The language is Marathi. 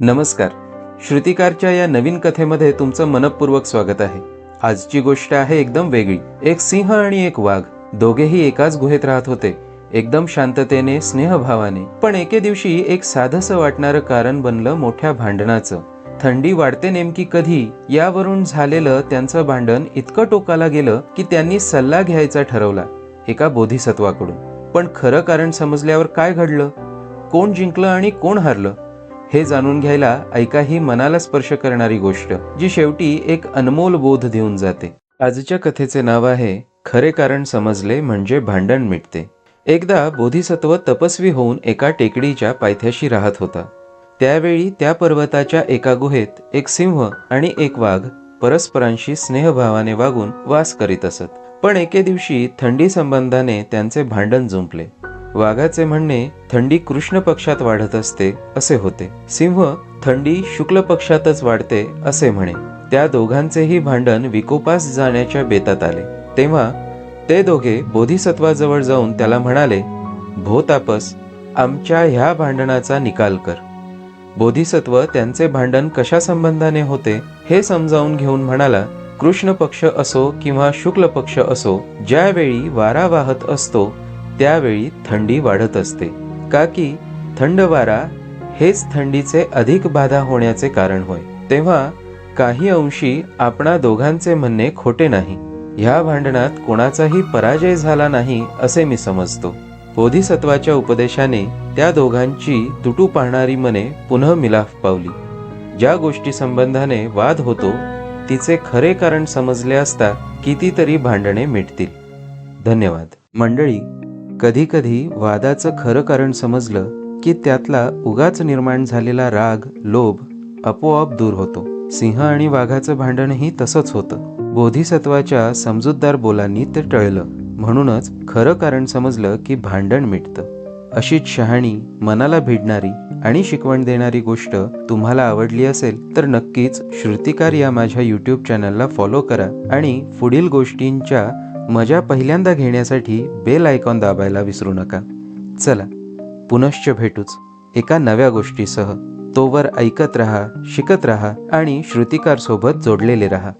नमस्कार. श्रुतिकारच्या या नवीन कथेमध्ये तुमचं मनपूर्वक स्वागत आहे. आजची गोष्ट आहे एकदम वेगळी. एक सिंह आणि एक वाघ दोघेही एकाच गुहेत राहत होते. एकदम शांततेने स्नेहभावाने पण एके दिवशी एक साधंसं वाटणारं कारण बनलं मोठ्या भांडणाचं. थंडी वाढते नेमकी कधी? यावरून झालेलं त्यांचं भांडण इतकं टोकाला गेलं की त्यांनी सल्ला घ्यायचा ठरवला एका बोधिसत्वाकडून. पण खरं कारण समजल्यावर काय घडलं? कोण जिंकलं आणि कोण हारलं? हे जाणून घ्यायला ऐका ही मनाला स्पर्श करणारी गोष्ट जी शेवटी एक अनमोल बोध देऊन जाते. आजच्या कथेचे नाव आहे खरे कारण समजले म्हणजे भांडण मिटते. एकदा बोधिसत्व तपस्वी होऊन एका टेकडीच्या पायथ्याशी राहत होता. त्यावेळी त्या पर्वताच्या एका गुहेत एक सिंह आणि एक वाघ परस्परांशी स्नेहभावाने वागून वास करीत असत. पण एके दिवशी थंडी संबंधाने त्यांचे भांडण जुंपले. वाघाचे म्हणणे थंडी कृष्ण पक्षात वाढत असते असे होते. सिंह थंडी शुक्ल पक्षातच वाढते असे म्हणे. त्या दोघांचेही भांडण विकोपास जाण्याच्या बेतात आले. तेव्हा ते दोघे बोधिसत्वाजवळ जाऊन त्याला म्हणाले भो तापस आमच्या ह्या भांडणाचा निकाल कर. बोधिसत्व त्यांचे भांडण कशा संबंधाने होते हे समजावून घेऊन म्हणाला कृष्ण पक्ष असो किंवा शुक्ल पक्ष असो ज्यावेळी वारा वाहत असतो त्यावेळी थंडी वाढत असते. का की थंड वारा हेच थंडीचे अधिक बाधा होण्याचे कारण होय. तेव्हा काही अंशी आपणा दोघांचे म्हणणे खोटे नाही. ह्या भांडणात कोणाचाही पराजय झाला नाही असे मी समजतो. बोधिसत्वाच्या उपदेशाने त्या दोघांची तुटू पाहणारी मने पुन्हा मिलाफ पावली. ज्या गोष्टी संबंधाने वाद होतो तिचे खरे कारण समजले असता कितीतरी भांडणे मिटतील. धन्यवाद. मंडळी कधी कधी वादाचं खरं कारण समजलं की त्यातला उगाच निर्माण झालेला राग लोभ आपोआप दूर होतो. सिंह आणि वाघाचं भांडणही तसंच होतं. बोधिसत्वाच्या समजूतदार बोलांनी ते टळलं. म्हणूनच खरं कारण समजलं की भांडण मिटतं. अशीच शहाणी मनाला भिडणारी आणि शिकवण देणारी गोष्ट तुम्हाला आवडली असेल तर नक्कीच श्रुतिकार या माझ्या यूट्यूब चॅनलला फॉलो करा आणि पुढील गोष्टींच्या मजा पहिल्यांदा घेण्यासाठी बेल आयकॉन दाबायला विसरू नका. चला पुनश्च भेटूच. एका नव्या गोष्टीसह तोवर ऐकत रहा शिकत रहा आणि श्रुतिकारसोबत जोडलेले रहा.